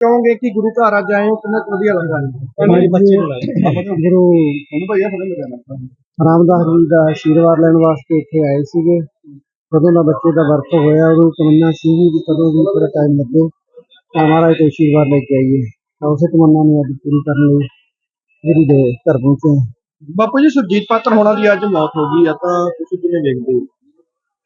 ਕਹੋਗੇ ਕਿ ਗੁਰੂ ਘਰ ਅੱਜ ਆਏ ਹੋ ਕਿੰਨਾ ਕੁ ਵਧੀਆ ਲੱਗਾ ਹਮਾਰੇ ਬੱਚੇ ਗੁਰੂ ਹੁਣ ਭਈਆ ਫੜੇ ਲਗਾਣਾ ਰਾਮਦਾਸ ਜੀ ਦਾ ਆਸ਼ੀਰਵਾਦ ਲੈਣ ਵਾਸਤੇ ਇੱਥੇ ਆਏ ਸੀਗੇ। ਕਦੋਂ ਦਾ ਬੱਚੇ ਦਾ ਵਰਤ ਹੋਇਆ ਉਦੋਂ ਤਮੰਨਾ ਸੀ ਵੀ ਕਦੋਂ ਵੀ ਥੋੜਾ ਟਾਈਮ ਲੱਗੇ ਤਾਂ ਮਹਾਰਾਜ ਤੋਂ ਆਸ਼ੀਰਵਾਦ ਲੈ ਕੇ ਆਈਏ। ਤਾਂ ਉਸੇ ਤਮੰਨਾ ਨੂੰ ਅੱਜ ਪੂਰੀ ਕਰਨ ਲਈ ਗੁਰੂ ਦੇ ਘਰ ਪਹੁੰਚੇ ਹਾਂ। ਬਾਪੂ ਜੀ ਸੁਰਜੀਤ ਪਾਤਰ ਹੋਣਾ ਦੀ ਅੱਜ ਮੌਤ ਹੋ ਗਈ ਆ ਤਾਂ ਤੁਸੀਂ ਕਿਵੇਂ ਵੇਖਦੇ ਹੋ?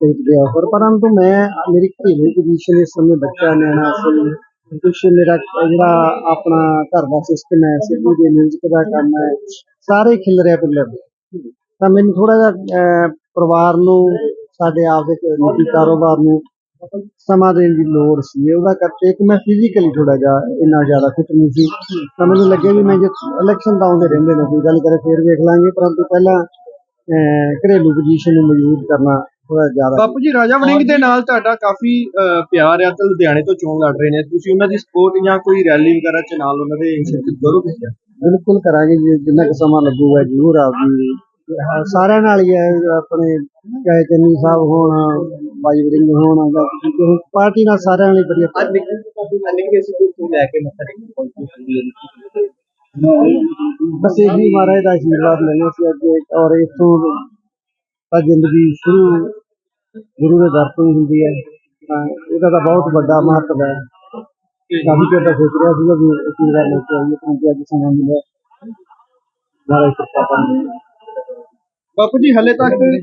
ਸਟੇਟ ਦੇ ਆਫਰ ਪਰੰਤੂ ਮੈਂ ਮੇਰੀ ਘਰੇਲੂ ਪੋਜੀਸ਼ਨ ਇਸ ਸਮੇਂ ਬੱਚਾ ਨਿਆਣਾ ਸੀ ਕੁਛ ਮੇਰਾ ਜਿਹੜਾ ਆਪਣਾ ਘਰ ਦਾ ਸਿਸਟਮ ਹੈ ਸਿੱਧੂ ਦੇ ਮਿਊਜ਼ਿਕ ਦਾ ਕੰਮ ਹੈ ਸਾਰੇ ਖਿਲ ਰਿਹਾ ਪਿੱਲਰ ਤਾਂ ਮੈਨੂੰ ਥੋੜਾ ਜਿਹਾ ਅਹ, ਪਰਿਵਾਰ ਨੂੰ ਸਾਡੇ ਆਪ ਦੇ ਨਿੱਜੀ ਕਾਰੋਬਾਰ ਨੂੰ ਸਮਾਂ ਦੇਣ ਦੀ ਲੋੜ ਸੀ। ਉਹਦਾ ਕਰਕੇ ਕਿ ਮੈਂ ਫਿਜ਼ੀਕਲੀ ਥੋੜਾ ਜਿਹਾ ਇੰਨਾ ਜ਼ਿਆਦਾ ਫਿਟ ਨਹੀਂ ਸੀ। ਤਾਂ ਮੈਨੂੰ ਲੱਗਿਆ ਵੀ ਮੈਂ ਜੇ ਇਲੈਕਸ਼ਨ ਤਾਂ ਆਉਂਦੇ ਰਹਿੰਦੇ ਨੇ ਕੋਈ ਗੱਲ ਕਰੇ ਫੇਰ ਵੇਖ ਲਾਂਗੇ। ਪਰੰਤੂ ਪਹਿਲਾਂ ਅਹ, ਘਰੇਲੂ ਪੋਜੀਸ਼ਨ ਨੂੰ ਮਜ਼ਬੂਤ ਕਰਨਾ ਥੋੜਾ ਜ਼ਿਆਦਾ ਬਾਪੂ ਜੀ ਰਾਜਾ ਵੜਿੰਗ ਦੇ ਨਾਲ ਤੁਹਾਡਾ ਕਾਫੀ ਅਹ, ਪਿਆਰ ਆ ਤੇ ਲੁਧਿਆਣੇ ਤੋਂ ਚੋਣ ਲੜ ਰਹੇ ਨੇ। ਤੁਸੀਂ ਉਹਨਾਂ ਦੀ ਸਪੋਰਟ ਜਾਂ ਕੋਈ ਰੈਲੀ ਵਗੈਰਾ ਚ ਨਾਲ ਉਹਨਾਂ ਦੇ ਸ਼ਿਰਕਤ ਕਰੋਗੇ? ਬਿਲਕੁਲ ਕਰਾਂਗੇ ਜੀ ਜਿੰਨਾ ਕੁ ਸਮਾਂ ਲੱਗੂਗਾ ਜ਼ਰੂਰ ਆਪਦੀ ਸਾਰਿਆਂ ਨਾਲ ਹੀ ਹੈ ਆਪਣੇ ਚਾਹੇ ਚੰਨੀ ਸਾਹਿਬ ਹੋਣ ਬਾਈ ਵੜਿੰਗ ਹੋਣ ਜਾਂ ਕਿਸੇ ਹੋਰ ਪਾਰਟੀ ਨਾਲ ਸਾਰਿਆਂ ਨਾਲ ਹੀ ਵਧੀਆ ਅੱਜ ਨਿਕਲੇ ਸੀ ਤੋਂ ਲੈ ਕੇ ਮੱਥਾ ਟੇਕਣ ਬਸ ਇਹੀ ਮਹਾਰਾਜ ਦਾ ਆਸ਼ੀਰਵਾਦ ਲੈਣਾ ਸੀ ਅੱਜ ਔਰ ਇਥੋਂ ਤਾਂ ਜ਼ਿੰਦਗੀ ਸ਼ੁਰੂ ਗੁਰੂ ਦੇ ਦਰ ਹੁੰਦੀ ਹੈ ਤਾਂ ਇਹਦਾ ਤਾਂ ਬਹੁਤ ਵੱਡਾ ਮਹੱਤਵ ਹੈ। ਕਾਫੀ ਚਿਰ ਦਾ ਸੋਚ ਰਿਹਾ ਸੀਗਾ ਵੀ ਆਸ਼ੀਰਵਾਦ ਲੈ ਕੇ ਆਈਏ ਕਿਉਂਕਿ ਅੱਜ ਸਮਾਂ ਮਿਲਿਆ ਮਹਾਰਾਜ ਕਿਰਪਾ ਕਰਨ। ਬਾਪੂ ਜੀ, ਹਲੇ ਤੱਕ ਕੋਈ